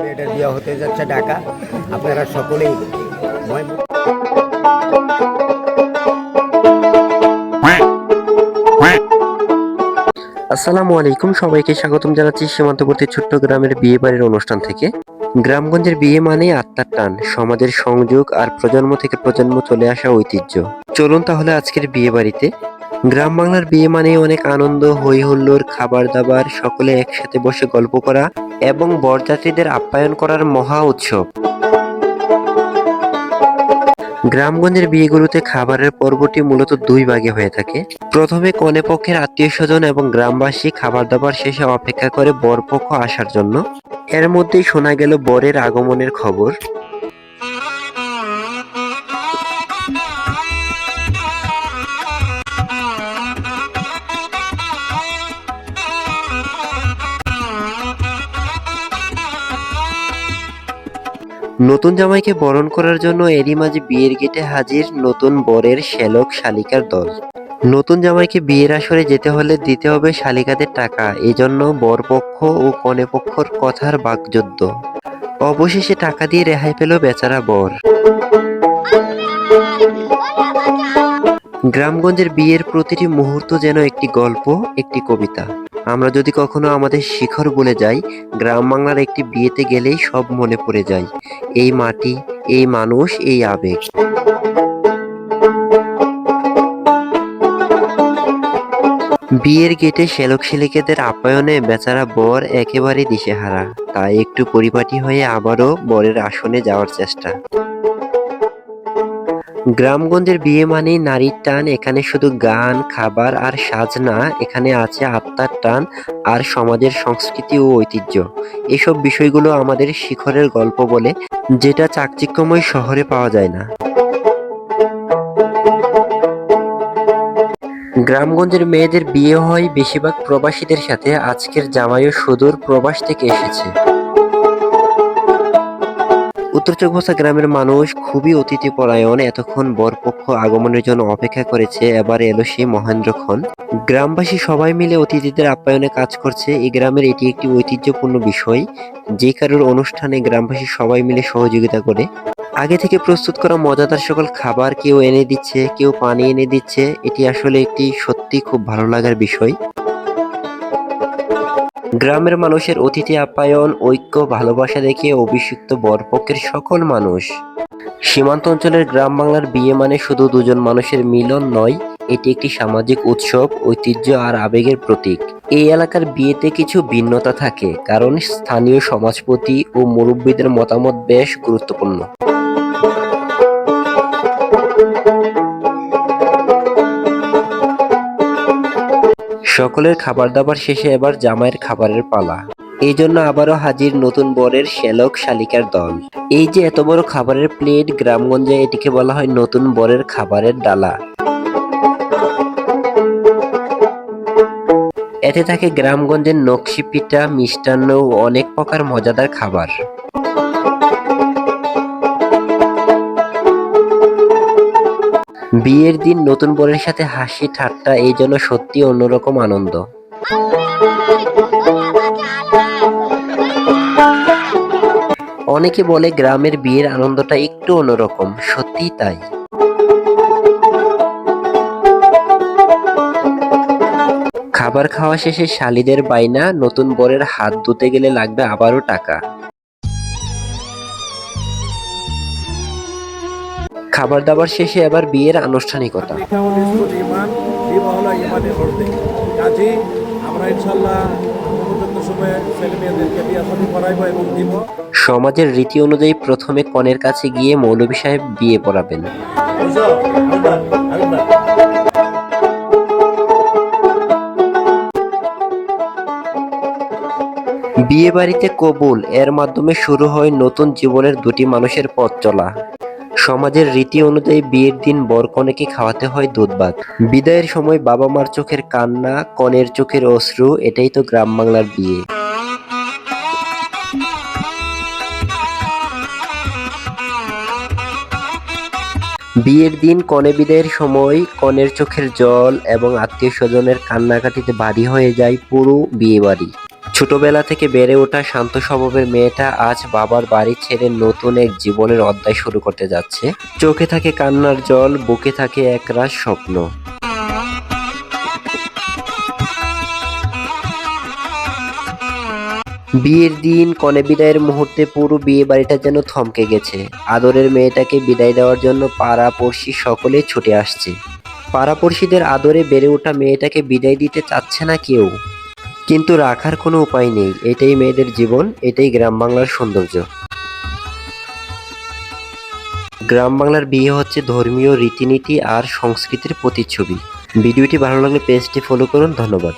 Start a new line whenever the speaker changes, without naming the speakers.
মেয়েটার বিয়ে হতে যাচ্ছে ঢাকা। আপনারা সকলেই
আসসালামু আলাইকুম, সবাইকে স্বাগতম জানাচ্ছি সীমান্তবর্তী ছোট্ট গ্রামের বিয়ে বাড়ির অনুষ্ঠান থেকে। গ্রামগঞ্জের বিয়ে মানে আত্মার টান, সমাজের সংযোগ আর প্রজন্ম থেকে প্রজন্ম চলে আসা ঐতিহ্য। চলুন তাহলে আজকের বিয়ে বাড়িতে গ্রাম বাংলার বিয়ে মানে অনেক আনন্দ হই হুল্লোড় খাবার দাবার সকলে একসাথে বসে গল্প করা এবং বরযাত্রীদের আপ্যায়ন করার মহা উৎসব। গ্রামগঞ্জের বিয়েগুলোতে খাবারের পর্বটি মূলত দুই ভাগে হয়ে থাকে। প্রথমে কনে পক্ষের আত্মীয় স্বজন এবং গ্রামবাসী খাবার দাবার শেষে অপেক্ষা করে বরপক্ষ আসার জন্য। এর মধ্যেই শোনা গেল বরের আগমনের খবর। নতুন জামাইকে বরণ করার জন্য এরই মাঝে বিয়ের গেটে হাজির নতুন বরের শ্যালক শালিকার দল। নতুন জামাইকে বিয়ের আসরে যেতে হলে দিতে হবে শালিকাদের টাকা, এজন্য বরপক্ষ ও কনেপক্ষর কথার বাকযুদ্ধ। অবশেষে টাকা দিয়ে রেহাই পেল বেচারা বর। গ্রামগঞ্জের বিয়ের প্রতিটি মুহূর্ত যেন একটি গল্প, একটি কবিতা। আমরা যদি কখনো আমাদের শিখর বলে যাই, গ্রাম বাংলার একটি বিয়েতে গেলেই সব মনে পড়ে যায়। এই মাটি, এই মানুষ, এই আবেগ। বিয়ের গেটে শ্যালক শিলিকেদের আপ্যায়নে বেচারা বর একেবারে দিশেহারা। তাই একটু পরিপাটি হয়ে আবারও বরের আসনে যাওয়ার চেষ্টা। গ্রামগঞ্জের বিয়ে মানে নারীর টান, এখানে শুধু গান, খাবার আর সাজ না, এখানে আছে আত্মার টান আর সমাজের সংস্কৃতি ও ঐতিহ্য। এসব বিষয়গুলো আমাদের শিখরের গল্প বলে, যেটা চাকচিক্যময় শহরে পাওয়া যায় না। গ্রামগঞ্জের মেয়েদের বিয়ে হয় বেশিরভাগ প্রবাসীদের সাথে, আজকের জামাইও সুদূর প্রবাস থেকে এসেছে। উত্তর চৌকবাসা গ্রামের মানুষ খুবই অতিথি পরায়ণ এতক্ষণ বরপক্ষ আগমনের জন্য অপেক্ষা করেছে এবার এলো সেই মহেন্দ্রক্ষণ গ্রামবাসী সবাই মিলে অতিথিদের আপ্যায়নে কাজ করছে। এই গ্রামের এটি একটি ঐতিহ্যপূর্ণ বিষয়, যে কারোর অনুষ্ঠানে গ্রামবাসী সবাই মিলে সহযোগিতা করে। আগে থেকে প্রস্তুত করা মজাদার সকল খাবার কেউ এনে দিচ্ছে, কেউ পানি এনে দিচ্ছে। এটি আসলে একটি সত্যি খুব ভালো লাগার বিষয়। গ্রামের মানুষের অতিথি আপ্যায়ন, ঐক্য, ভালোবাসা দেখে অভিষিক্ত বরপক্ষের সকল মানুষ। সীমান্ত অঞ্চলের গ্রাম বাংলার বিয়ে মানে শুধু দুজন মানুষের মিলন নয়, এটি একটি সামাজিক উৎসব, ঐতিহ্য আর আবেগের প্রতীক। এই এলাকার বিয়েতে কিছু ভিন্নতা থাকে, কারণ স্থানীয় সমাজপতি ও মুরব্বীদের মতামত বেশ গুরুত্বপূর্ণ। সকলের খাবার দাবার শেষে এবার জামাইয়ের খাবারের পালা। এই জন্য আবারও হাজির নতুন বরের শ্যালক শালিকার দল। এই যে এত বড় খাবারের প্লেট গ্রামগঞ্জে এটিকে বলা হয় নতুন বরের খাবারের ডালা। এতে থাকে গ্রামগঞ্জের নকশি পিঠা, মিষ্টান্ন ও অনেক প্রকার মজাদার খাবার। বিয়ের দিন নতুন বরের সাথে হাসি, ঠাট্টা, এই জন্য সত্যি অন্যরকম আনন্দ। অনেকে বলে গ্রামের বিয়ের আনন্দটা একটু অন্যরকম, সত্যিই তাই। খাবার খাওয়া শেষে শালিদের বাইনা নতুন বরের হাত ধুতে গেলে লাগবে আবারও টাকা। খাবার দাবার শেষে এবার বিয়ের আনুষ্ঠানিকতা। সমাজের রীতি অনুযায়ী প্রথমে কনের কাছে গিয়ে মৌলভী সাহেব বিয়ে পড়াবেন। বিয়ে বাড়িতে কবুল, এর মাধ্যমে শুরু হয় নতুন জীবনের দুটি মানুষের পথ চলা। সমাজের রীতি অনুযায়ী বিয়ের দিন বর কনেকে খাওয়াতে হয় দুধ ভাত বিদায়ের সময় বাবা মার চোখের কান্না, কনের চোখের অশ্রু, এটাই তো গ্রাম বাংলার বিয়ে। বিয়ের দিন কনে বিদায়ের সময় কনের চোখের জল এবং আত্মীয় স্বজনের কান্নাকাটিতে বাড়ি হয়ে যায় পুরো বিয়ে বাড়ি ছোটবেলা থেকে বেড়ে ওঠা শান্ত স্বভাবের মেয়েটা আজ বাবার বাড়ি ছেড়ে নতুন এক জীবনের অধ্যায় শুরু করতে যাচ্ছে। চোখে থাকে কান্নার জল, বুকে থাকে একরাশ স্বপ্ন। বিয়ের দিন, কনে বিদায়ের মুহূর্তে পুরো বিয়ে বাড়িটা যেন থমকে গেছে। আদরের মেয়েটাকে বিদায় দেওয়ার জন্য পাড়া পড়শি সকলে ছুটে আসছে। পাড়াপড়শিদের আদরে বেড়ে ওঠা মেয়েটাকে বিদায় দিতে চাচ্ছে না কেউ। কিন্তু রাখার কোনো উপায় নেই। এটাই মেয়েদের জীবন, এটাই গ্রাম বাংলার সৌন্দর্য। গ্রাম বাংলার বিয়ে হচ্ছে ধর্মীয় রীতিনীতি আর সংস্কৃতির প্রতিচ্ছবি। ভিডিওটি ভালো লাগলে পেজটি ফলো করুন, ধন্যবাদ।